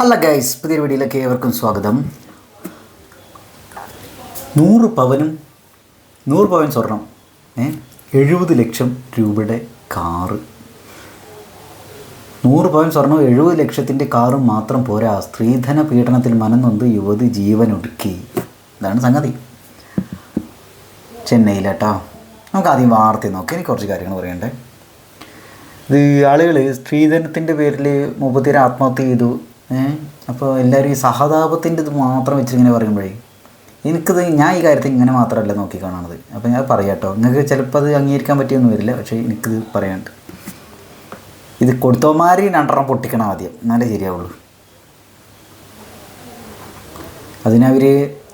Hello guys പുതിയ വീഡിയോയിലേക്ക് ഏവർക്കും സ്വാഗതം. നൂറ് പവനും നൂറ് പവൻ സ്വർണം എഴുപത് ലക്ഷം രൂപയുടെ കാറ്. നൂറ് പവൻ സ്വർണം എഴുപത് ലക്ഷത്തിന്റെ കാറും മാത്രം പോരാ. സ്ത്രീധന പീഡനത്തിൽ മനംനൊന്ത് യുവതി ജീവനൊടുക്കി. ഇതാണ് സംഗതി. ചെന്നൈയിലാട്ടോ. നമുക്ക് ആദ്യം വാർത്ത നോക്കി. എനിക്ക് കുറച്ച് കാര്യങ്ങൾ പറയണ്ടേ. ഇത് ആളുകൾ സ്ത്രീധനത്തിന്റെ പേരിൽ മുപ്പത്തിര ആത്മഹത്യ ചെയ്തു. അപ്പോൾ എല്ലാവരും ഈ സഹതാപത്തിന്റെ ഇത് മാത്രം വെച്ചിങ്ങനെ പറയുമ്പോഴേ എനിക്കത് ഞാൻ ഈ കാര്യത്തിൽ ഇങ്ങനെ മാത്രമല്ല നോക്കി കാണുന്നത് അപ്പോൾ ഞാൻ പറയാം കേട്ടോ നിങ്ങൾക്ക് ചിലപ്പോൾ അത് അംഗീകരിക്കാൻ പറ്റിയൊന്നും വരില്ല. പക്ഷേ എനിക്കിത് പറയാനുണ്ട്. ഇത് കൊടുത്തോമാരി രണ്ടെണ്ണം പൊട്ടിക്കണം ആദ്യം. എന്നാലേ ശരിയാവുള്ളൂ. അതിനവർ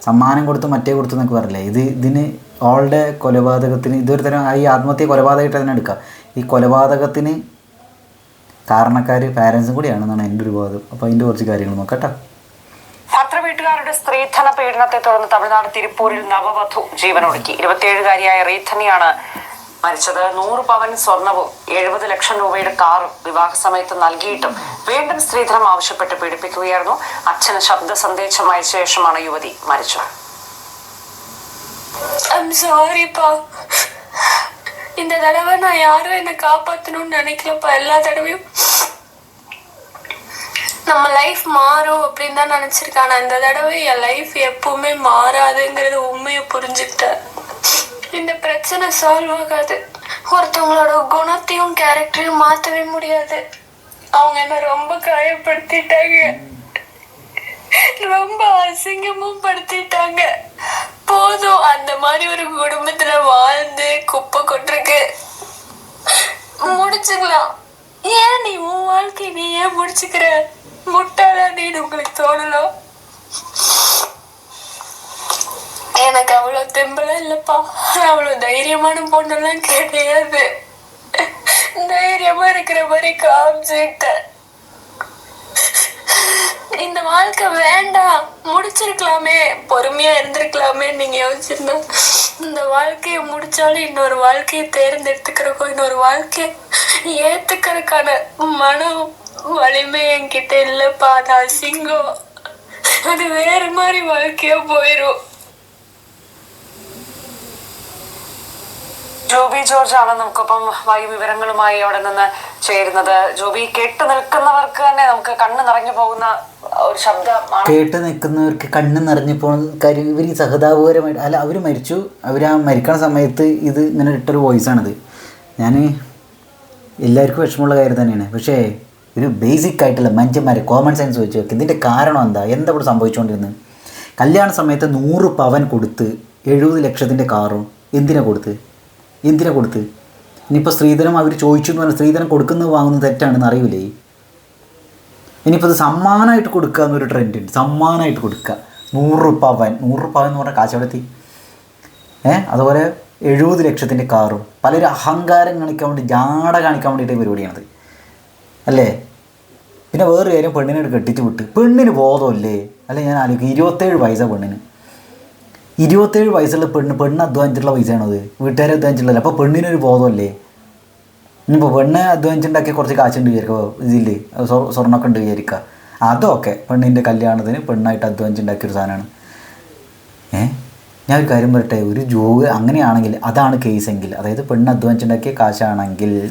സമ്മാനം കൊടുത്ത് മറ്റേ കൊടുത്തു എന്നൊക്കെ പറയില്ലേ ഇത് ഇതിന് ഓളുടെ കൊലപാതകത്തിന് ഇതൊരു തരം ഈ ആത്മഹത്യ കൊലപാതകമായിട്ട് എടുക്കാം. ഈ കൊലപാതകത്തിന് കാരണക്കാര് പാരൻസും കൂടിയാണെന്നാണ് എന്റെ ഒരു ബോധം. അപ്പോൾ അതിന്റെ കുറച്ച് കാര്യങ്ങൾ നോക്കട്ടെ പത്ര വീട്ടുകാരുടെ സ്ത്രീധന പീഡനത്തെ തുടർന്ന് തമിഴ്നാട് തിരുപ്പൂരിൽ നവവധു ജീവനൊടുക്കി. ഇരുപത്തിയേഴുകാരിയായ റീധനിയാണ് മരിച്ചത്. നൂറ് പവൻ സ്വർണവും എഴുപത് ലക്ഷം രൂപയുടെ കാറും വിവാഹ സമയത്ത് നൽകിയിട്ടും വീണ്ടും സ്ത്രീധനം ആവശ്യപ്പെട്ട് പീഡിപ്പിക്കുകയായിരുന്നു. അച്ഛന് ശബ്ദ സന്ദേശം അയച്ച ശേഷമാണ് യുവതി മരിച്ചത്. இந்த தடவை நான் யாரும் என்னை காப்பாற்றணும்னு நினைக்கலப்பா. எல்லா தடவையும் நம்ம லைஃப் மாறும் அப்படின்னு தான் நினச்சிருக்கேன் ஆனால் இந்த தடவை என் லைஃப் எப்பவுமே மாறாதுங்கிறது உண்மையை புரிஞ்சுக்கிட்டேன். இந்த பிரச்சனை சால்வ் ஆகாது. ஒருத்தவங்களோட குணத்தையும் கேரக்டரையும் மாற்றவே முடியாது. அவங்க என்ன ரொம்ப காயப்படுத்திட்டாங்க. ரொம்ப அசிங்கமும் படுத்திட்டாங்க. போதும். அந்த மாதிரி ஒரு குடும்பத்துல வாழ்ந்து குப்பை கொட்டிருக்கு. முடிச்சுக்கலாம். ஏன் நீ உன் வாழ்க்கை நீ ஏன் முடிச்சுக்கிற? முட்டாளா நீ உங்களுக்கு தோணலாம் எனக்கு அவ்வளவு தெம்பலாம் இல்லப்பா. அவ்வளோ அவ்வளவு தைரியமான பொண்ணெல்லாம் கிடையாது. தைரியமா இருக்கிற மாதிரி காமிச்சுக்கிட்டேன். வாழ்க்கை வேண்டாம். முடிச்சிருக்கலாமே. பொறுமையா இருந்திருக்கலாமே நீங்க யோசிச்சிருந்தா. இந்த வாழ்க்கையை முடிச்சாலும் இன்னொரு வாழ்க்கையை தேர்ந்தெடுத்துக்கிறக்கோ இன்னொரு வாழ்க்கையை ஏத்துக்கிறதுக்கான மனம் வலிமை என்கிட்ட இல்லப்பா. அது அசிங்கம் அது வேற மாதிரி வாழ்க்கையா போயிரும். ജോബി ജോർജ് ആണ് നമുക്കൊപ്പം വായു വിവരങ്ങളുമായി അവിടെ നിന്ന് ചേരുന്നത്. ജോബി കേട്ടു നിൽക്കുന്നവർക്ക് തന്നെ നമുക്ക് കണ്ണ് നിറഞ്ഞു പോകുന്ന ഒരു ശബ്ദമാണ്. കേട്ട് നിൽക്കുന്നവർക്ക് കണ്ണ് നിറഞ്ഞു പോകുന്ന കാര്യം ഇവർ സഹതാപകരമായിട്ട് അല്ല അവർ മരിച്ചു. അവർ ആ മരിക്കണ സമയത്ത് ഇത് ഇങ്ങനെ ഇട്ടൊരു വോയിസാണിത്. ഞാൻ എല്ലാവർക്കും വിഷമമുള്ള കാര്യം തന്നെയാണ്. പക്ഷേ ഒരു ബേസിക് ആയിട്ടുള്ള മനുഷ്യന്മാരെ കോമൺ സെൻസ് വെച്ച് നോക്കി. ഇതിന്റെ കാരണം എന്താ? എന്താ ഇവിടെ സംഭവിച്ചുകൊണ്ടിരുന്നത്? കല്യാണ സമയത്ത് നൂറ് പവൻ കൊടുത്ത് എഴുപത് ലക്ഷത്തിന്റെ കാറും എന്തിനാണ് കൊടുത്ത്? എന്തിനാ കൊടുത്ത്? ഇനിയിപ്പോൾ സ്ത്രീധനം അവർ ചോദിച്ചു എന്ന് പറഞ്ഞാൽ സ്ത്രീധനം കൊടുക്കുന്നത് വാങ്ങുന്നത് തെറ്റാണെന്ന് അറിയില്ലേ ഇനിയിപ്പോൾ അത് സമ്മാനമായിട്ട് കൊടുക്കുക എന്നൊരു ട്രെൻഡ് ഉണ്ട്. സമ്മാനമായിട്ട് കൊടുക്കുക നൂറ് പവൻ നൂറ് പവൻ എന്ന് പറഞ്ഞാൽ കാശെടുത്തി ഏ? അതുപോലെ എഴുപത് ലക്ഷത്തിന്റെ കാറും. പലരും അഹങ്കാരം കാണിക്കാൻ വേണ്ടി ജാട കാണിക്കാൻ വേണ്ടിയിട്ട് പരിപാടിയാണത്. അല്ലേ? പിന്നെ വേറെ കാര്യം പെണ്ണിനെ കെട്ടിച്ച് വിട്ട്. പെണ്ണിന് ബോധമല്ലേ? അല്ലെ? ഞാൻ ആലോചിക്കും. ഇരുപത്തേഴ് പൈസ പെണ്ണിന്. ഇരുപത്തേഴ് വയസ്സുള്ള പെണ്ണ് പെണ്ണ് അധ്വാനിച്ചിട്ടുള്ള പൈസയാണത്. വീട്ടുകാരെ അധ്വാനിച്ചിട്ടുള്ളത് അപ്പോൾ പെണ്ണിനൊരു ബോധമല്ലേ? ഇനിയിപ്പോൾ പെണ്ണ് അധ്വാനിച്ചുണ്ടാക്കിയ കുറച്ച് കാശുണ്ട് വിചാരിക്കുക ഇതിൽ സ്വ- സ്വർണമൊക്കെ ഉണ്ട് വിചാരിക്കുക അതൊക്കെ പെണ്ണിന്റെ കല്യാണത്തിന് പെണ്ണായിട്ട് അധ്വാനിച്ചുണ്ടാക്കിയ ഒരു സാധനമാണ്. ഏ? ഞാൻ ഒരു കാര്യം പറയട്ടെ? ഒരു ജോലി അങ്ങനെയാണെങ്കിൽ അതാണ് കേസെങ്കിൽ അതായത് പെണ്ണ് അധ്വാനിച്ചുണ്ടാക്കിയ കാശാണെങ്കിൽ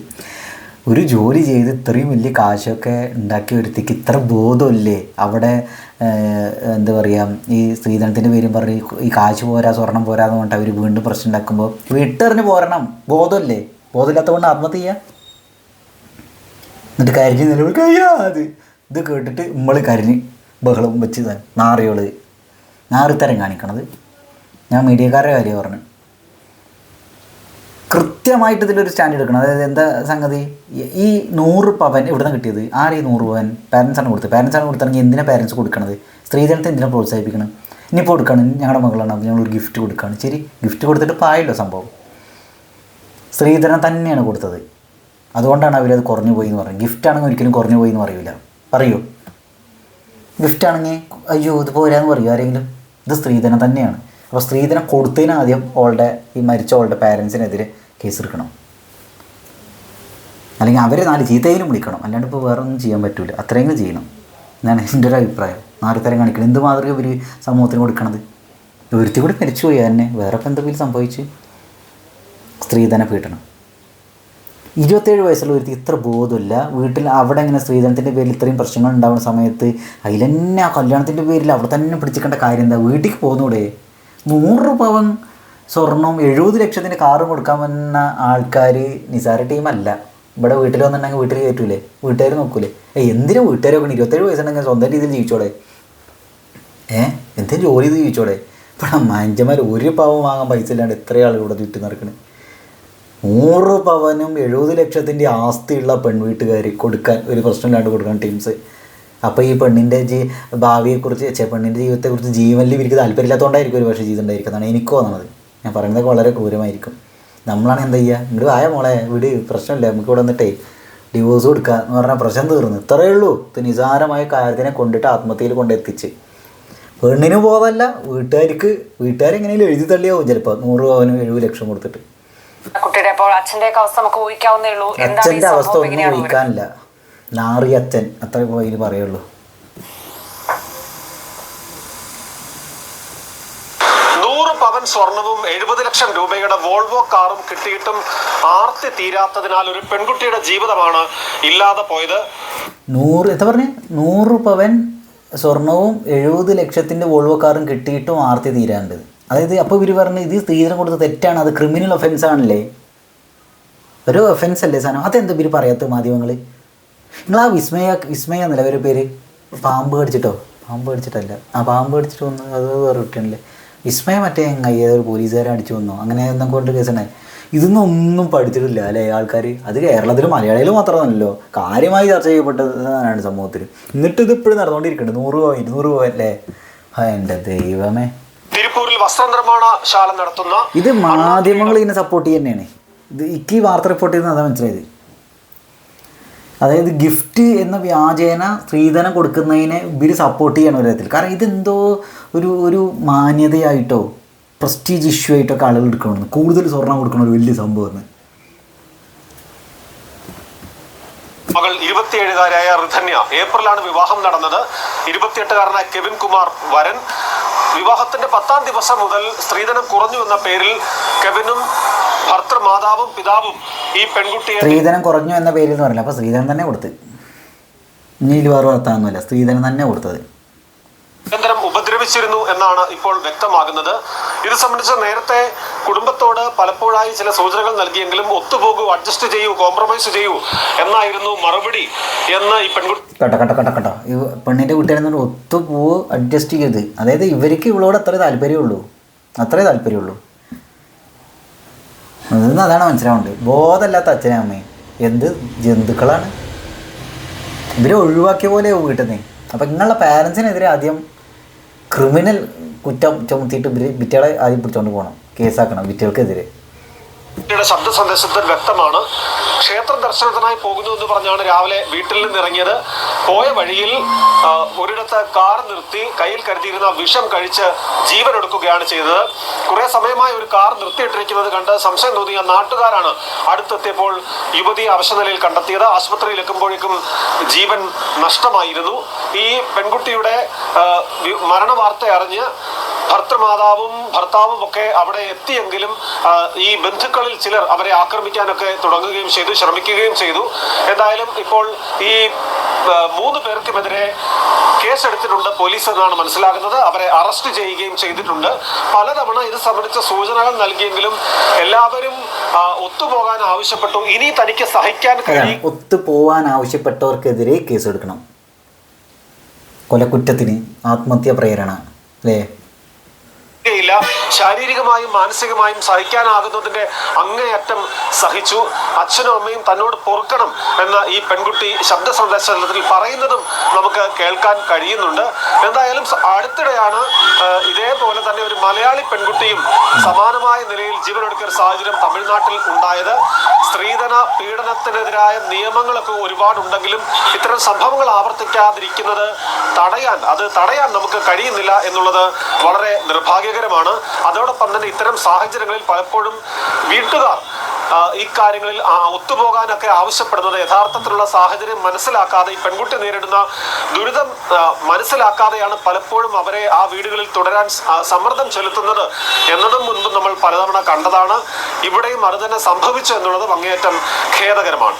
ഒരു ജോലി ചെയ്ത് ഇത്രയും വലിയ കാശൊക്കെ ഉണ്ടാക്കിയ ഒരുത്തിക്ക് ഇത്ര ബോധമില്ലേ? അവിടെ എന്താ പറയുക ഈ സ്ത്രീധനത്തിന്റെ പേരും പറഞ്ഞ് ഈ കാശ് പോരാ സ്വർണം പോരാന്ന് പറഞ്ഞിട്ട് അവർ വീണ്ടും പ്രശ്നം ഉണ്ടാക്കുമ്പോൾ വിട്ടെറിഞ്ഞ് പോരണം. ബോധമല്ലേ? ബോധമില്ലാത്തതുകൊണ്ട് ആത്മഹത്യ ചെയ്യുക എന്നിട്ട് കരിഞ്ഞ് നിലവിൽ കഴിയാത് ഇത് കേട്ടിട്ട് നമ്മൾ കരിഞ്ഞ് ബഹളം വെച്ച് നാറിയോൾ. നാറിത്തരം കാണിക്കണത്. ഞാൻ മീഡിയക്കാരുടെ കാര്യം പറഞ്ഞു കൃത്യമായിട്ട് ഇതിലൊരു സ്റ്റാൻഡ് എടുക്കണം. അതായത് എന്താ സംഗതി? ഈ- നൂറ് പവൻ എവിടെ നിന്ന് കിട്ടിയത്? ആരെ ഈ നൂറ് പവൻ? പാരൻസാണ് കൊടുത്തത്. പാരൻസാണ് കൊടുത്തതെങ്കിൽ എന്തിനാണ് പാരൻസ് കൊടുക്കണത്? സ്ത്രീധനത്തെ എന്തിനാണ് പ്രോത്സാഹിപ്പിക്കണം ഇനിയിപ്പോൾ കൊടുക്കണം. ഞങ്ങളുടെ മകളാണ്. അപ്പോൾ ഞങ്ങളൊരു ഗിഫ്റ്റ് കൊടുക്കുകയാണ് ശരി. ഗിഫ്റ്റ് കൊടുത്തിട്ട് പായല്ലോ സംഭവം. സ്ത്രീധനം തന്നെയാണ് കൊടുത്തത്. അതുകൊണ്ടാണ് അവരത് കുറഞ്ഞു പോയി എന്ന് പറയുന്നത്. ഗിഫ്റ്റ് ആണെങ്കിൽ ഒരിക്കലും കുറഞ്ഞു പോയി എന്ന് പറയൂല. പറയൂ. ഗിഫ്റ്റ് ആണെങ്കിൽ അയ്യോ ഇത് പോരാന്ന് പറയൂ ആരെങ്കിലും. ഇത് സ്ത്രീധനം തന്നെയാണ്. അപ്പോൾ സ്ത്രീധനം കൊടുത്തതിന് ആദ്യം ഓളുടെ ഈ മരിച്ച ഓളുടെ പാരൻസിനെതിരെ കേസ് എടുക്കണം അല്ലെങ്കിൽ അവരെ നാല് ചീത്തയിലും വിളിക്കണം. അല്ലാണ്ട് ഇപ്പോൾ വേറെ ഒന്നും ചെയ്യാൻ പറ്റില്ല അത്രയെങ്കിലും ചെയ്യണം. എന്നാണ് എന്റെ ഒരു അഭിപ്രായം. നാലുതരം കാണിക്കണം. എന്ത് മാതൃക ഇവർ സമൂഹത്തിന് കൊടുക്കണത്? ഒരുത്തി കൂടി മരിച്ചുപോയി തന്നെ. വേറെ ഇപ്പം എന്തെങ്കിലും സംഭവിച്ച്? സ്ത്രീധന പീഡനം. ഇരുപത്തേഴ് വയസ്സുള്ള ഒരുത്തി ഇത്ര ബോധമില്ല. വീട്ടിൽ അവിടെ ഇങ്ങനെ സ്ത്രീധനത്തിന്റെ പേരിൽ ഇത്രയും പ്രശ്നങ്ങൾ ഉണ്ടാകുന്ന സമയത്ത് അതിൽ തന്നെ ആ കല്യാണത്തിന്റെ പേരിൽ അവിടെ തന്നെ പിടിച്ചിക്കേണ്ട കാര്യം എന്താ? വീട്ടിൽ പോകുന്നൂടെ? നൂറ് പവൻ സ്വർണവും എഴുപത് ലക്ഷത്തിന് കാറും കൊടുക്കാൻ വന്ന ആൾക്കാർ നിസാര ടീമല്ല. ഇവിടെ വീട്ടിൽ വന്നിട്ടുണ്ടെങ്കിൽ വീട്ടിൽ കയറ്റൂലേ? വീട്ടുകാർ നോക്കൂലേ? ഏയ് എന്തിനാ വീട്ടുകാരെ നോക്കണം? ഇരുപത്തേഴ് വയസ്സുണ്ടെങ്കിൽ സ്വന്തം രീതിയിൽ ജീവിച്ചോടെ ഏ? എന്തിനും ജോലി ചെയ്ത് ജീവിച്ചോടെ ഇവിടെ മനുഷ്യന്മാർ ഒരു പവൻ വാങ്ങാൻ പൈസ ഇല്ലാണ്ട് എത്ര ആളുകൾ ഇവിടെ ചുറ്റി നടക്കണേ? നൂറ് പവനും എഴുപത് ലക്ഷത്തിന്റെ ആസ്തിയുള്ള പെൺവീട്ടുകാർ കൊടുക്കാൻ ഒരു പ്രശ്നമില്ലാണ്ട് കൊടുക്കാൻ ടീംസ്. അപ്പോൾ ഈ പെണ്ണിന്റെ ജീ ഭാവിയെക്കുറിച്ച് പെണ്ണിന്റെ ജീവിതത്തെക്കുറിച്ച് ജീവനിൽ ഇവർക്ക് താല്പര്യമില്ലാത്തതുകൊണ്ടായിരിക്കും ഒരു പക്ഷേ ചെയ്തിട്ടുണ്ടായിരിക്കുന്നതാണ് എനിക്ക് തോന്നുന്നത് ഞാൻ പറയുന്നതൊക്കെ വളരെ ക്രൂരമായിരിക്കും. നമ്മളാണ് എന്താ ചെയ്യുക ഇങ്ങോട്ട് ആയ മോളെ വീട് പ്രശ്നമില്ല നമുക്ക് ഇവിടെ വന്നിട്ടേ ഡിവോഴ്സ് കൊടുക്കുക എന്ന് പറഞ്ഞാൽ പ്രശ്നം തീർന്നു. ഇത്രയേ ഉള്ളൂ. ഇത് നിസാരമായ കാര്യത്തിനെ കൊണ്ടിട്ട് ആത്മഹത്യയിൽ കൊണ്ടെത്തിച്ച് പെണ്ണിന് പോകാതല്ല വീട്ടുകാർക്ക് വീട്ടുകാരെങ്ങനെയും എഴുതി തള്ളിയാവും ചിലപ്പോൾ നൂറ് പവനും എഴുപത് ലക്ഷം കൊടുത്തിട്ട്. കുട്ടിയുടെ അപ്പോൾ അച്ഛന്റെ അവസ്ഥ നമുക്ക് ഊഹിക്കാവുന്നേ ഉള്ളൂ. അച്ഛന്റെ അവസ്ഥ ഒന്നും ഊഹിക്കാനില്ല. നാറി അച്ഛൻ അത്ര പോയി പറയുള്ളൂ നൂറ് പവൻ സ്വർണവും എഴുപത് ലക്ഷം രൂപയുടെ വോൾവോ കാറും കിട്ടിയിട്ടും ആർത്തി തീരാത്തതിനാൽ ഒരു പെൺകുട്ടിയുടെ ജീവിതമാണ് ഇല്ലാതെ പോയത്. നൂറ് എന്താ പറഞ്ഞു? നൂറ് പവൻ സ്വർണവും എഴുപത് ലക്ഷത്തിന്റെ വോൾവോ കാറും കിട്ടിയിട്ടും ആർത്തി തീരാണ്ട്. അതായത് അപ്പോൾ ഇവർ പറഞ്ഞു ഇത് തീരം കൊടുത്ത തെറ്റാണ് അത് ക്രിമിനൽ ഒഫൻസ് ആണല്ലേ? ഒരു ഒഫൻസ് അല്ലേ സാധനം? അതെന്താ ഇവർ പറയാത്ത മാധ്യമങ്ങൾ നിങ്ങൾ ആ വിസ്മയ വിസ്മയ എന്നല്ല ഒരു പേര്? പാമ്പ് കടിച്ചിട്ടോ? പാമ്പ് കടിച്ചിട്ടല്ല. ആ പാമ്പ് കടിച്ചിട്ട് വന്ന് അത് വേറെ കുട്ടിയാണല്ലേ? വിസ്മയ മറ്റേ എങ്ങായി ഒരു പോലീസുകാരെ അടിച്ചു വന്നോ അങ്ങനെ എന്നൊക്കെ കൊണ്ട് കേസുണ്ടായി ഇതൊന്നും ഒന്നും പഠിച്ചിട്ടില്ല അല്ലേ ആൾക്കാർ അത് കേരളത്തിലും മലയാളികൾ മാത്രമല്ലല്ലോ കാര്യമായി ചർച്ച ചെയ്യപ്പെട്ടതാണ് സമൂഹത്തിൽ എന്നിട്ട് ഇത് ഇപ്പോഴും നടന്നുകൊണ്ടിരിക്കുന്നുണ്ട്. നൂറ് രൂപ ഇരുന്നൂറ് രൂപ അല്ലേ? എന്റെ ദൈവമേ. തിരുപ്പൂരിൽ വസ്ത്രനിർമ്മാണ ശാല നടത്തുന്ന ഇത് മാധ്യമങ്ങൾ ഇതിനെ സപ്പോർട്ട് ചെയ്യുന്നതാണ് ഇത് ഇക്കി വാർത്ത റിപ്പോർട്ട് ചെയ്യുന്നത് അതാ മനസ്സിലായത്. അതായത് ഗിഫ്റ്റ് എന്ന വ്യാജേന സ്ത്രീധനം കൊടുക്കുന്നതിനെ ഇവർ സപ്പോർട്ട് ചെയ്യണം ഒരു തരത്തിൽ. കാരണം ഇതെന്തോ ഒരു ഒരു മാന്യതയായിട്ടോ പ്രസ്റ്റീജ് ഇഷ്യൂ ആയിട്ടൊക്കെ ആളുകൾ എടുക്കണമെന്ന് കൂടുതൽ സ്വർണം കൊടുക്കണ ഒരു വലിയ സംഭവം മകൾ ഇരുപത്തിയേഴുകാരായ റിധന്യ ഏപ്രിലാണ് വിവാഹം നടന്നത്. ഇരുപത്തിയെട്ടുകാരനായ കെവിൻ കുമാർ വരൻ വിവാഹത്തിന്റെ പത്താം ദിവസം മുതൽ സ്ത്രീധനം കുറഞ്ഞു എന്ന പേരിൽ കെവിനും ഭർത്തൃമാതാവും പിതാവും ഈ പെൺകുട്ടിയെ സ്ത്രീധനം കുറഞ്ഞു എന്ന പേരിൽ എന്ന് പറയില്ല അപ്പൊ സ്ത്രീധനം തന്നെ കൊടുത്ത്. ഇനി വേറെ വർത്താനൊന്നുമില്ല സ്ത്രീധനം തന്നെ കൊടുത്തത്. നിരന്തരം ഉപദ്രവിച്ചിരുന്നു എന്നാണ് ഇപ്പോൾ വ്യക്തമാകുന്നത്. ഇത് സംബന്ധിച്ച് നേരത്തെ കുടുംബത്തോട് പലപ്പോഴായി ചില സൂചനകൾ നൽകിയെങ്കിലും ഒത്തുപോകൂ അഡ്ജസ്റ്റ് ചെയ്യൂ കോംപ്രമൈസ് ചെയ്യൂ എന്നായിരുന്നു മറുപടി എന്ന് ഈ പെൺകുട്ടി കേട്ടോ കേട്ടോ കേട്ടോ കേട്ടോ ഈ പെണ്ണിന്റെ വീട്ടുകാരെന്ന് ഒത്തുപോകൂ അഡ്ജസ്റ്റ് ചെയ്ത് അതായത് ഇവർക്ക് ഇവളോട് അത്രേ താല്പര്യമുള്ളൂ. അത്രേ താല്പര്യമുള്ളൂ. അതൊന്നും അതാണ് മനസ്സിലാവേണ്ടത് ബോധമല്ലാത്ത അച്ഛനും അമ്മയും എന്ത് ജന്തുക്കളാണ്? ഇവരെ ഒഴിവാക്കിയ പോലെ കിട്ടുന്നേ അപ്പം നിങ്ങളുടെ പാരൻസിനെതിരെ ആദ്യം ക്രിമിനൽ കുറ്റം ചുമത്തിയിട്ട് ഇവർ വിറ്റകളെ ആദ്യം പിടിച്ചോണ്ട് പോകണം കേസാക്കണം വിറ്റകൾക്കെതിരെ യുടെ ശബ്ദ സന്ദേശത്തിൽ വ്യക്തമാണ്. ക്ഷേത്ര ദർശനത്തിനായി പോകുന്നു എന്ന് പറഞ്ഞാണ് രാവിലെ വീട്ടിൽ നിന്ന് ഇറങ്ങിയത്. പോയ വഴിയിൽ ഒരിടത്ത് കാർ നിർത്തി കയ്യിൽ കരുതിയിരുന്ന വിഷം കഴിച്ച് ജീവൻ എടുക്കുകയാണ് ചെയ്തത്. കുറെ സമയമായി ഒരു കാർ നിർത്തിയിട്ടിരിക്കുന്നത് കണ്ട് സംശയം തോന്നിയ നാട്ടുകാരാണ് അടുത്തെത്തിയപ്പോൾ യുവതി അവശനിലയിൽ കണ്ടെത്തിയത്. ആശുപത്രിയിൽ എത്തുമ്പോഴേക്കും ജീവൻ നഷ്ടമായിരുന്നു. ഈ പെൺകുട്ടിയുടെ മരണ വാർത്ത മരണവാർത്ത അറിഞ്ഞ് ഭർത്തൃമാതാവും ഭർത്താവും ഒക്കെ അവിടെ എത്തിയെങ്കിലും ഈ ബന്ധുക്കളിൽ ചിലർ അവരെ ആക്രമിക്കാനൊക്കെ തുടങ്ങുകയും ചെയ്തു ശ്രമിക്കുകയും ചെയ്തു. എന്തായാലും ഇപ്പോൾ ഈ മൂന്ന് പേർക്കുമെതിരെ കേസെടുത്തിട്ടുണ്ട് പോലീസ് എന്നാണ് മനസ്സിലാകുന്നത്. അവരെ അറസ്റ്റ് ചെയ്യുകയും ചെയ്തിട്ടുണ്ട്. പലതവണ ഇത് സംബന്ധിച്ച സൂചനകൾ നൽകിയെങ്കിലും എല്ലാവരും ഒത്തുപോകാൻ ആവശ്യപ്പെട്ടു. ഇനി തനിക്ക് സഹിക്കാൻ കഴിയും ഒത്തുപോകാൻ ആവശ്യപ്പെട്ടവർക്കെതിരെ കേസെടുക്കണം. കൊലക്കുറ്റത്തിന് ആത്മഹത്യാ പ്രേരണ അല്ലേ? യില്ല ശാരീരികമായും മാനസികമായും സഹിക്കാനാകുന്നതിന്റെ അങ്ങേയറ്റം സഹിച്ചു. അച്ഛനും അമ്മയും തന്നോട് പൊറുക്കണം എന്ന ഈ പെൺകുട്ടി ശബ്ദ സന്ദേശത്തിൽ പറയുന്നതും നമുക്ക് കേൾക്കാൻ കഴിയുന്നുണ്ട്. എന്തായാലും അടുത്തിടെയാണ് ഇതേപോലെ തന്നെ ഒരു മലയാളി പെൺകുട്ടിയും സമാനമായ നിലയിൽ ജീവനൊടുക്കിയ ഒരു സാഹചര്യം തമിഴ്നാട്ടിൽ ഉണ്ടായത്. സ്ത്രീധന പീഡനത്തിനെതിരായ നിയമങ്ങളൊക്കെ ഒരുപാടുണ്ടെങ്കിലും ഇത്തരം സംഭവങ്ങൾ ആവർത്തിക്കാതിരിക്കുന്നത് തടയാൻ അത് തടയാൻ നമുക്ക് കഴിയുന്നില്ല എന്നുള്ളത് വളരെ നിർഭാഗ്യകരമാണ്. അതോടൊപ്പം തന്നെ ഇത്തരം സാഹചര്യങ്ങളിൽ പലപ്പോഴും വീട്ടുകാർ ഈ കാര്യങ്ങളിൽ ഒത്തുപോകാനൊക്കെ ആവശ്യപ്പെടുന്നത് യഥാർത്ഥത്തിലുള്ള സാഹചര്യം മനസ്സിലാക്കാതെ ഈ പെൺകുട്ടി നേരിടുന്ന ദുരിതം മനസ്സിലാക്കാതെയാണ് പലപ്പോഴും അവരെ ആ വീടുകളിൽ തുടരാൻ സമ്മർദ്ദം ചെലുത്തുന്നത് എന്നതും മുൻപ് നമ്മൾ പലതവണ കണ്ടതാണ്. ഇവിടെയും അത് തന്നെ സംഭവിച്ചു എന്നുള്ളത് അങ്ങേയറ്റം ഖേദകരമാണ്.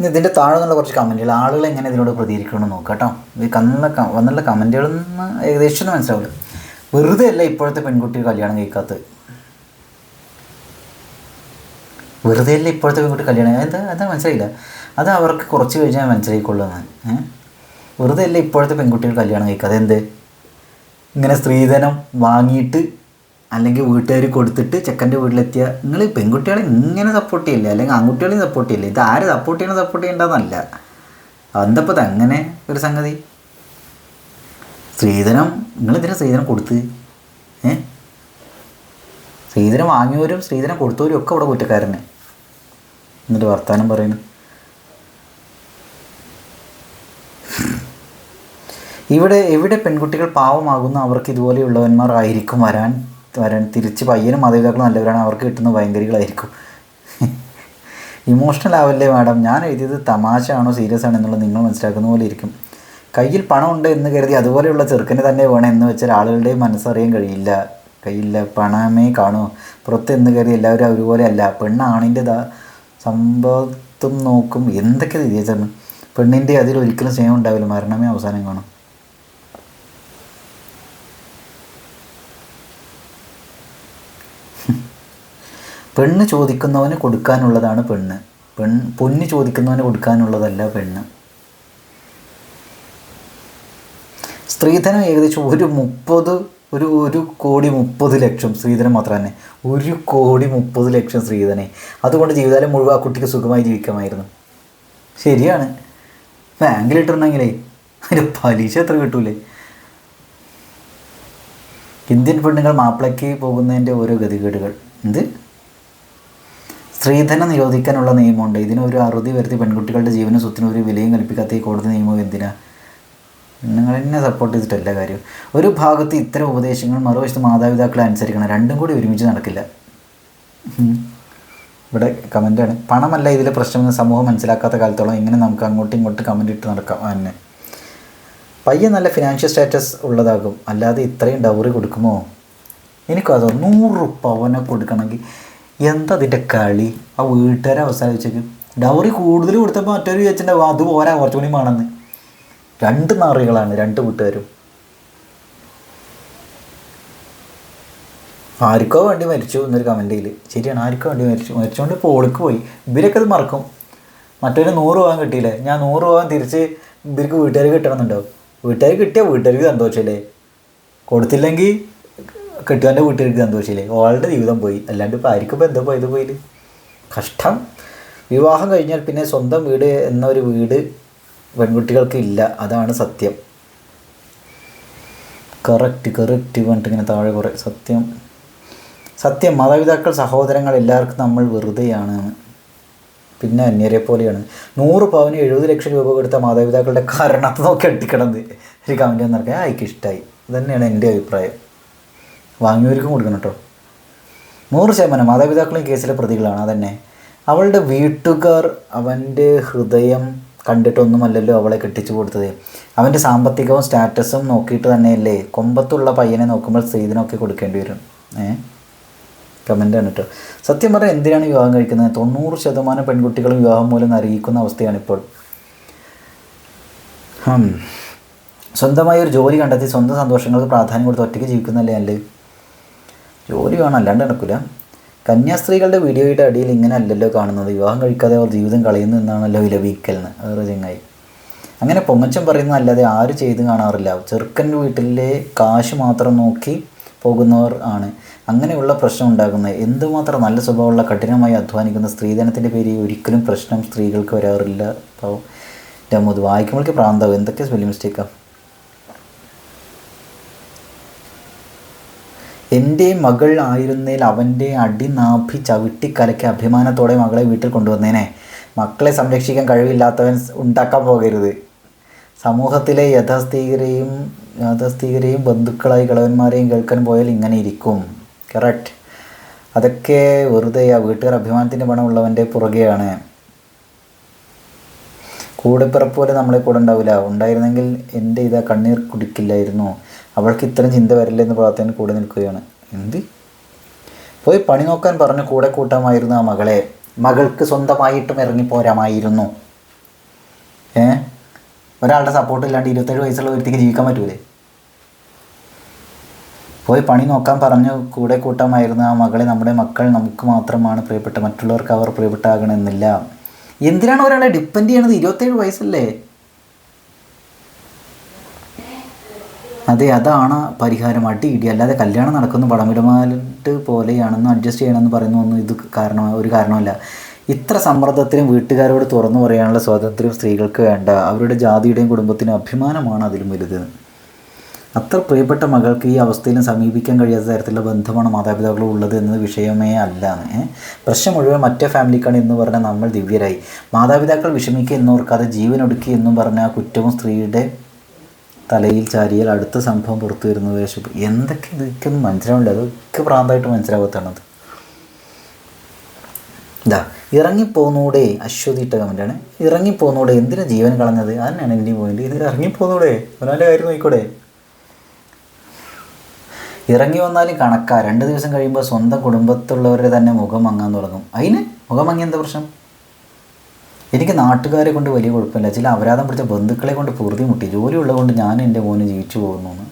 ഇതിന്റെ താഴെ നിന്നുള്ള കുറച്ച് കമന്റുകൾ ആളുകൾ എങ്ങനെ ഇതിനോട് പ്രതികരിക്കണമെന്ന് നോക്കാം കേട്ടോ. ഇത് കന്നുള്ള ക- വന്നുള്ള കമന്റുകളിൽ നിന്ന് ഏകദേശം മനസ്സിലാവില്ല വെറുതെ അല്ല ഇപ്പോഴത്തെ പെൺകുട്ടികൾ കല്യാണം കഴിക്കാത്തത്. വെറുതെ അല്ല ഇപ്പോഴത്തെ പെൺകുട്ടി കല്യാണം എന്താ എന്താ മനസ്സിലായില്ല. അത് അവർക്ക് കുറച്ച് കഴിഞ്ഞാൽ മനസ്സിലായിക്കൊള്ളുന്നത് ഏഹ് വെറുതെ അല്ല ഇപ്പോഴത്തെ പെൺകുട്ടികൾ കല്യാണം കഴിക്കുക? അതെന്ത്? ഇങ്ങനെ സ്ത്രീധനം വാങ്ങിയിട്ട് അല്ലെങ്കിൽ വീട്ടുകാർ കൊടുത്തിട്ട് ചെക്കന്റെ വീട്ടിലെത്തിയ നിങ്ങൾ പെൺകുട്ടികളെ ഇങ്ങനെ സപ്പോർട്ട് ചെയ്യില്ല? അല്ലെങ്കിൽ ആൺകുട്ടികളെയും സപ്പോർട്ട് ചെയ്യില്ല? ഇത് ആര് സപ്പോർട്ട് ചെയ്യണം സപ്പോർട്ട് ചെയ്യേണ്ടതെന്നല്ല അതെന്തപ്പോൾ അങ്ങനെ ഒരു സംഗതി? സ്ത്രീധനം നിങ്ങൾ നിങ്ങളെന്തിനാ സ്ത്രീധനം കൊടുത്ത്? ഏ? സ്ത്രീധനം വാങ്ങിയവരും സ്ത്രീധനം കൊടുത്തവരും ഒക്കെ ഇവിടെ കുറ്റക്കാരനെ എന്നിട്ട് വർത്തമാനം പറയുന്നു ഇവിടെ എവിടെ പെൺകുട്ടികൾ പാവമാകുന്നു അവർക്ക് ഇതുപോലെയുള്ളവന്മാർ ആയിരിക്കും വരാൻ വരാൻ. തിരിച്ച് പയ്യനും മാതാപിതാക്കളും നല്ലവരാണ് അവർക്ക് കിട്ടുന്ന ഭയങ്കരികളായിരിക്കും. Emotional ആവല്ലേ madam? ഞാൻ എഴുതിയത് തമാശ ആണോ സീരിയസ് ആണോ എന്നുള്ളത് നിങ്ങൾ മനസ്സിലാക്കുന്ന പോലെ ഇരിക്കും. കയ്യിൽ പണമുണ്ട് എന്ന് കരുതി അതുപോലെയുള്ള ചെറുക്കനെ തന്നെ വേണം എന്ന് വെച്ചാൽ ആളുകളുടെയും മനസ്സറിയാൻ കഴിയില്ല. കയ്യില്ല പണമേ കാണൂ. പുറത്ത് എന്ന് കരുതി എല്ലാവരും ഒരുപോലെ അല്ല. പെണ്ണാണിന്റെ സമ്പത്തും നോക്കും എന്തൊക്കെ തിരിച്ചാണ് പെണ്ണിന്റെ അതിൽ ഒരിക്കലും സ്നേഹം ഉണ്ടാവില്ല. മരണമേ അവസാനം കാണും. പെണ്ണ് ചോദിക്കുന്നവന് കൊടുക്കാനുള്ളതാണ് പെണ്ണ്. പെൺ പൊന്ന് ചോദിക്കുന്നവന് കൊടുക്കാനുള്ളതല്ല പെണ്ണ്. സ്ത്രീധനം ഏകദേശം ഒരു മുപ്പത് ഒരു ഒരു കോടി മുപ്പത് ലക്ഷം സ്ത്രീധനം മാത്രം തന്നെ. ഒരു കോടി മുപ്പത് ലക്ഷം സ്ത്രീധനെ അതുകൊണ്ട് ജീവിതകാലം മുഴുവൻ ആ കുട്ടിക്ക് സുഖമായി ജീവിക്കാമായിരുന്നു. ശരിയാണ്. ബാങ്കിലിട്ടിട്ടുണ്ടെങ്കിലേ അതിന്റെ പലിശ എത്ര കിട്ടൂലേ? ഇന്ത്യൻ പെണ്ണുങ്ങൾ മാപ്പിളയ്ക്ക് പോകുന്നതിന്റെ ഓരോ ഗതികേടുകൾ. എന്ത്? സ്ത്രീധനം നിരോധിക്കാനുള്ള നിയമമുണ്ട്. ഇതിനൊരു അറുതി വരുത്തി പെൺകുട്ടികളുടെ ജീവനും സ്വത്തിനും ഒരു വിലയും കൽപ്പിക്കാത്ത ഈ കോടതി നിയമം എന്തിനാ? നിങ്ങൾ എന്നെ സപ്പോർട്ട് ചെയ്തിട്ടല്ല കാര്യം ഒരു ഭാഗത്ത് ഇത്തരം ഉപദേശങ്ങൾ മറുവശത്ത് മാതാപിതാക്കളെ അനുസരിക്കണം. രണ്ടും കൂടി ഒരുമിച്ച് നടക്കില്ല. ഇവിടെ കമന്റാണ് പണമല്ല ഇതിലെ പ്രശ്നമെന്ന് സമൂഹം മനസ്സിലാക്കാത്ത കാലത്തോളം ഇങ്ങനെ നമുക്ക് അങ്ങോട്ടും ഇങ്ങോട്ടും കമന്റ് ഇട്ട് നടക്കാം? തന്നെ പയ്യൻ നല്ല ഫിനാൻഷ്യൽ സ്റ്റാറ്റസ് ഉള്ളതാകും. അല്ലാതെ ഇത്രയും ഡൗറി കൊടുക്കുമോ? എനിക്കതോ നൂറ് പവനെ കൊടുക്കണമെങ്കിൽ എന്താ അതിന്റെ കളി? ആ വീട്ടുകാരെ അവസാനം വെച്ചേക്ക് ഡൗറി കൂടുതൽ കൊടുത്തപ്പോൾ മറ്റൊരു വിചാരിച്ചിട്ടുണ്ടാവും. അത് പോരാ. കുറച്ചുകൂടി വേണമെന്ന് രണ്ട് നാറികളാണ് രണ്ട് കൂട്ടുകാരും. ആർക്കോ വേണ്ടി മരിച്ചു എന്നൊരു കമന്റിൽ ശരിയാണ് ആർക്കോ വേണ്ടി മരിച്ചു. മരിച്ചുകൊണ്ട് ഇപ്പോൾ ഓൾക്ക് പോയി. ഇവരൊക്കെ അത് മറക്കും. മറ്റൊരു നൂറ് പോകാൻ കിട്ടിയില്ലേ? ഞാൻ നൂറ് പോകാൻ തിരിച്ച് ഇവർക്ക് വീട്ടുകാർ കിട്ടണമെന്നുണ്ടാവും വീട്ടുകാർ കിട്ടിയാൽ വീട്ടുകാർക്ക് സന്തോഷമില്ലേ കൊടുത്തില്ലെങ്കിൽ കെട്ടുവാന്റെ വീട്ടുകാർക്ക് സന്തോഷമില്ലേ ഓളുടെ ജീവിതം പോയി. അല്ലാണ്ട് ഇപ്പോൾ ആർക്കും ഇപ്പോൾ എന്താ പോയത് പോയില്ല കഷ്ടം. വിവാഹം കഴിഞ്ഞാൽ പിന്നെ സ്വന്തം വീട് എന്നൊരു വീട് പെൺകുട്ടികൾക്ക് ഇല്ല. അതാണ് സത്യം. കറക്റ്റ് കറക്റ്റ് പറഞ്ഞിട്ട് ഇങ്ങനെ താഴെ കുറേ സത്യം. സത്യം. മാതാപിതാക്കൾ സഹോദരങ്ങൾ എല്ലാവർക്കും നമ്മൾ വെറുതെയാണ്. പിന്നെ അന്യരെ പോലെയാണ്. നൂറ് പവന് എഴുപത് ലക്ഷം രൂപ കൊടുത്ത മാതാപിതാക്കളുടെ കാരണത്ത് നോക്കി അട്ടിക്കണത് ഒരു കമന്റ് പറഞ്ഞാൽ ആയിക്ക് ഇഷ്ടമായി തന്നെയാണ് എന്റെ അഭിപ്രായം. വാങ്ങിയവർക്കും കൊടുക്കണം കേട്ടോ. നൂറ് ശതമാനം മാതാപിതാക്കളും കേസിലെ പ്രതികളാണ്. അതന്നെ. അവളുടെ വീട്ടുകാർ അവന്റെ ഹൃദയം കണ്ടിട്ടൊന്നുമല്ലല്ലോ അവളെ കെട്ടിച്ചു കൊടുത്തത്. അവന്റെ സാമ്പത്തികവും സ്റ്റാറ്റസും നോക്കിയിട്ട് തന്നെയല്ലേ കൊമ്പത്തുള്ള പയ്യനെ നോക്കുമ്പോൾ സ്ത്രീധനമൊക്കെ കൊടുക്കേണ്ടി വരും. ഏ? കമന്റാണ് കേട്ടോ സത്യം പറഞ്ഞാൽ എന്തിനാണ് വിവാഹം കഴിക്കുന്നത്? തൊണ്ണൂറ് ശതമാനം പെൺകുട്ടികളും വിവാഹം മൂലം അറിയിക്കുന്ന അവസ്ഥയാണിപ്പോൾ. സ്വന്തമായി ഒരു ജോലി കണ്ടെത്തി സ്വന്തം സന്തോഷങ്ങൾക്ക് പ്രാധാന്യം കൊടുത്ത് ഒറ്റയ്ക്ക് ജീവിക്കുന്നല്ലേ അല്ലേ ജോലി വേണം അല്ലാണ്ട് നടക്കില്ല കന്യാസ്ത്രീകളുടെ വീഡിയോയുടെ അടിയിൽ ഇങ്ങനെ അല്ലല്ലോ കാണുന്നത്. വിവാഹം കഴിക്കാതെ അവർ ജീവിതം കളയുന്നു എന്നാണല്ലോ വിലപിക്കലെന്ന് വേറെ ചെങ്ങായി. അങ്ങനെ പൊങ്ങച്ചം പറയുന്നത് അല്ലാതെ ആര് ചെയ്ത് കാണാറില്ല. ചെറുക്കന്റെ വീട്ടിലെ കാശ് മാത്രം നോക്കി പോകുന്നവർ ആണ്. അങ്ങനെയുള്ള പ്രശ്നം ഉണ്ടാകുന്നത്. എന്തുമാത്രം നല്ല സ്വഭാവമുള്ള കഠിനമായി അധ്വാനിക്കുന്ന സ്ത്രീധനത്തിന്റെ പേരിൽ ഒരിക്കലും പ്രശ്നം സ്ത്രീകൾക്ക് വരാറില്ല. പാവം. രമോദ് വായിക്കുമ്പോഴേക്ക് പ്രാന്താവും. എന്തൊക്കെ സ്പെല്ലിംഗ് മിസ്റ്റേക്കാണ് എന്റെ മകൾ ആയിരുന്നേൽ അവന്റെ അടിനാഭി ചവിട്ടി കലക്കി അഭിമാനത്തോടെ മകളെ വീട്ടിൽ കൊണ്ടുവന്നേനെ. മക്കളെ സംരക്ഷിക്കാൻ കഴിവില്ലാത്തവൻ ഉണ്ടാക്കാൻ പോകരുത്. സമൂഹത്തിലെ യഥാസ്ഥികരെയും യാഥാസ്ഥികരെയും ബന്ധുക്കളായി കിളവന്മാരെയും കേൾക്കാൻ പോയാൽ ഇങ്ങനെ ഇരിക്കും. കറക്റ്റ്. അതൊക്കെ വെറുതെ ആ വീട്ടുകാർ അഭിമാനത്തിന്റെ പണമുള്ളവന്റെ പുറകെയാണ്. കൂടെപ്പിറപ്പ് പോലെ നമ്മളെ കൂടെ ഉണ്ടാവില്ല. ഉണ്ടായിരുന്നെങ്കിൽ എന്റെ ഇതാ കണ്ണീർ കുടിക്കില്ലായിരുന്നു. അവൾക്ക് ഇത്തരം ചിന്ത വരില്ലെന്ന് പ്രാർത്ഥന കൂടെ നിൽക്കുകയാണ്. എന്ത്? പോയി പണി നോക്കാൻ പറഞ്ഞ് കൂടെ കൂട്ടാമായിരുന്നു ആ മകളെ മകൾക്ക് സ്വന്തമായിട്ടും ഇറങ്ങിപ്പോരാമായിരുന്നു. ഏ? ഒരാളുടെ സപ്പോർട്ട് ഇല്ലാണ്ട് ഇരുപത്തേഴ് വയസ്സുള്ള വ്യക്തിക്ക് ജീവിക്കാൻ പറ്റൂലേ? പോയി പണി നോക്കാൻ പറഞ്ഞു കൂടെ കൂട്ടാമായിരുന്നു ആ മകളെ നമ്മുടെ മക്കൾ നമുക്ക് മാത്രമാണ് പ്രിയപ്പെട്ട മറ്റുള്ളവർക്ക് അവർ പ്രിയപ്പെട്ടാകണമെന്നില്ല എന്തിനാണ് ഒരാളെ ഡിപ്പെൻഡ് ചെയ്യണത്? ഇരുപത്തേഴ് വയസ്സല്ലേ? അതെ അതാണ് പരിഹാരമായിട്ട് ഇടി. അല്ലാതെ കല്യാണം നടക്കുന്നു പടമിടമാലിട്ട് പോലെയാണെന്ന് അഡ്ജസ്റ്റ് ചെയ്യണമെന്ന് പറയുന്ന ഒന്നും ഇത് കാരണം ഒരു കാരണമല്ല ഇത്ര സമ്മർദ്ദത്തിനും വീട്ടുകാരോട് തുറന്നു പറയാനുള്ള സ്വാതന്ത്ര്യം സ്ത്രീകൾക്ക് വേണ്ട. അവരുടെ ജാതിയുടെയും കുടുംബത്തിനും അഭിമാനമാണ് അതിലും വലുത്. അത്ര പ്രിയപ്പെട്ട മകൾക്ക് ഈ അവസ്ഥയിലും സമീപിക്കാൻ കഴിയാത്ത തരത്തിലുള്ള ബന്ധമാണ് മാതാപിതാക്കൾ ഉള്ളത് എന്നത് വിഷയമേ അല്ല? പ്രശ്നം മുഴുവൻ മറ്റേ ഫാമിലിക്കാണ് എന്ന് പറഞ്ഞാൽ നമ്മൾ ദിവ്യരായി. മാതാപിതാക്കൾ വിഷമിക്കുക എന്നോർക്കാതെ ജീവനൊടുക്കി എന്നും പറഞ്ഞ കുറ്റവും സ്ത്രീയുടെ തലയിൽ ചാരിയാൽ അടുത്ത സംഭവം പുറത്തു വരുന്നത് ശുഭ എന്തൊക്കെ ഇതൊക്കെയൊന്നും മനസ്സിലാവില്ല അതൊക്കെ പ്രാന്തമായിട്ട് മനസ്സിലാവാത്തതാണത് ഇതാ ഇറങ്ങിപ്പോന്നൂടെ അശ്വതിയിട്ട കമന്റാണ് ഇറങ്ങിപ്പോന്നൂടെ എന്തിനാ ജീവൻ കളഞ്ഞത്? അതന്നെയാണ് എന്റെ പോയിന്റ് ഇത് ഇറങ്ങിപ്പോന്നൂടെ. ഒരാളുടെ കാര്യം നോക്കിക്കൂടെ. ഇറങ്ങി വന്നാലും കണക്കാ. രണ്ട് ദിവസം കഴിയുമ്പോൾ സ്വന്തം കുടുംബത്തുള്ളവരുടെ തന്നെ മുഖം മങ്ങാൻ തുടങ്ങും. അതിന് മുഖം മങ്ങി എന്താ പ്രശ്നം? എനിക്ക് നാട്ടുകാരെ കൊണ്ട് വലിയ കുഴപ്പമില്ല. ചില അപരാധം പിടിച്ച ബന്ധുക്കളെ കൊണ്ട് പൂർത്തി മുട്ടി. ജോലി ഉള്ളതുകൊണ്ട് ഞാൻ എന്റെ മോന് ജീവിച്ചു പോകുന്നു എന്ന്.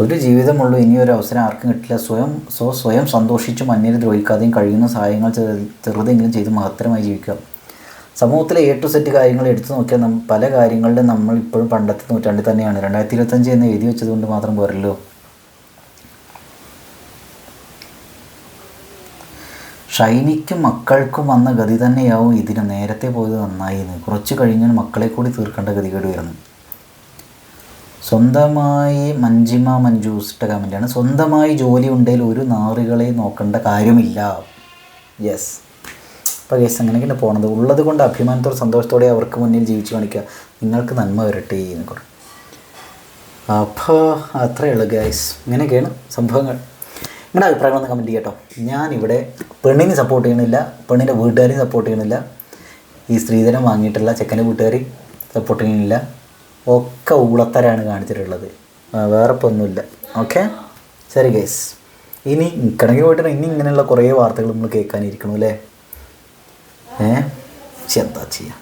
ഒരു ജീവിതമുള്ളൂ. ഇനി ഒരു അവസരം ആർക്കും കിട്ടില്ല. സ്വയം സ്വ സ്വയം സന്തോഷിച്ചും അന്യരെ ദ്രോഹിക്കാതെയും കഴിയുന്ന സഹായങ്ങൾ ചെറു- ചെറുതെങ്കിലും ചെയ്ത് മഹത്തരമായി ജീവിക്കാം. സമൂഹത്തിലെ എ ടു സെറ്റ് കാര്യങ്ങൾ എടുത്തു നോക്കിയാൽ പല കാര്യങ്ങളിലും നമ്മൾ ഇപ്പോഴും പണ്ടത്തെ നൂറ്റാണ്ടിൽ തന്നെയാണ്. രണ്ടായിരത്തി ഇരുപത്തഞ്ച് എന്ന് എഴുതി വെച്ചത് കൊണ്ട് മാത്രം പോരല്ലോ. ഷൈനിക്കും മക്കൾക്കും വന്ന ഗതി തന്നെയാവും ഇതിന് നേരത്തെ പോയത് നന്നായി കുറച്ച് കഴിഞ്ഞാൽ മക്കളെ കൂടി തീർക്കേണ്ട ഗതികേട് വരുന്നു. സ്വന്തമായി മഞ്ജിമ മഞ്ജൂസിട്ട കമന്റാണ് സ്വന്തമായി ജോലി ഉണ്ടെങ്കിൽ ഒരു നാറുകളെ നോക്കേണ്ട കാര്യമില്ല. യെസ് അപ്പോൾ കേസ് അങ്ങനെയൊക്കെയാണ് പോണത്. ഉള്ളത് കൊണ്ട് അഭിമാനത്തോടെ സന്തോഷത്തോടെ അവർക്ക് മുന്നിൽ ജീവിച്ചു കാണിക്കുക. നിങ്ങൾക്ക് നന്മ വരട്ടെ എന്ന് പറയും അപ്പോൾ അത്രയേ ഗൈസ് ഇങ്ങനെയൊക്കെയാണ് സംഭവങ്ങൾ. നിങ്ങളുടെ അഭിപ്രായങ്ങളൊന്ന് കമന്റ് ചെയ്യട്ടോ ഞാനിവിടെ പെണ്ണിനെ സപ്പോർട്ട് ചെയ്യണില്ല പെണ്ണിന്റെ വീട്ടുകാരെയും സപ്പോർട്ട് ചെയ്യണില്ല ഈ സ്ത്രീധനം വാങ്ങിയിട്ടുള്ള ചെക്കന്റെ വീട്ടുകാർ സപ്പോർട്ട് ചെയ്യണില്ല ഒക്കെ ഊളത്തരാണ് കാണിച്ചിട്ടുള്ളത്. വേറെ ഇപ്പോൾ ഒന്നുമില്ല. ഓക്കെ ശരി ഗൈസ് ഇനി കിടങ്ങി പോയിട്ട് ഇനി ഇങ്ങനെയുള്ള കുറേ വാർത്തകൾ നമ്മൾ കേൾക്കാനിരിക്കണം അല്ലേ? ഏ? ചെന്താ ചെയ്യുക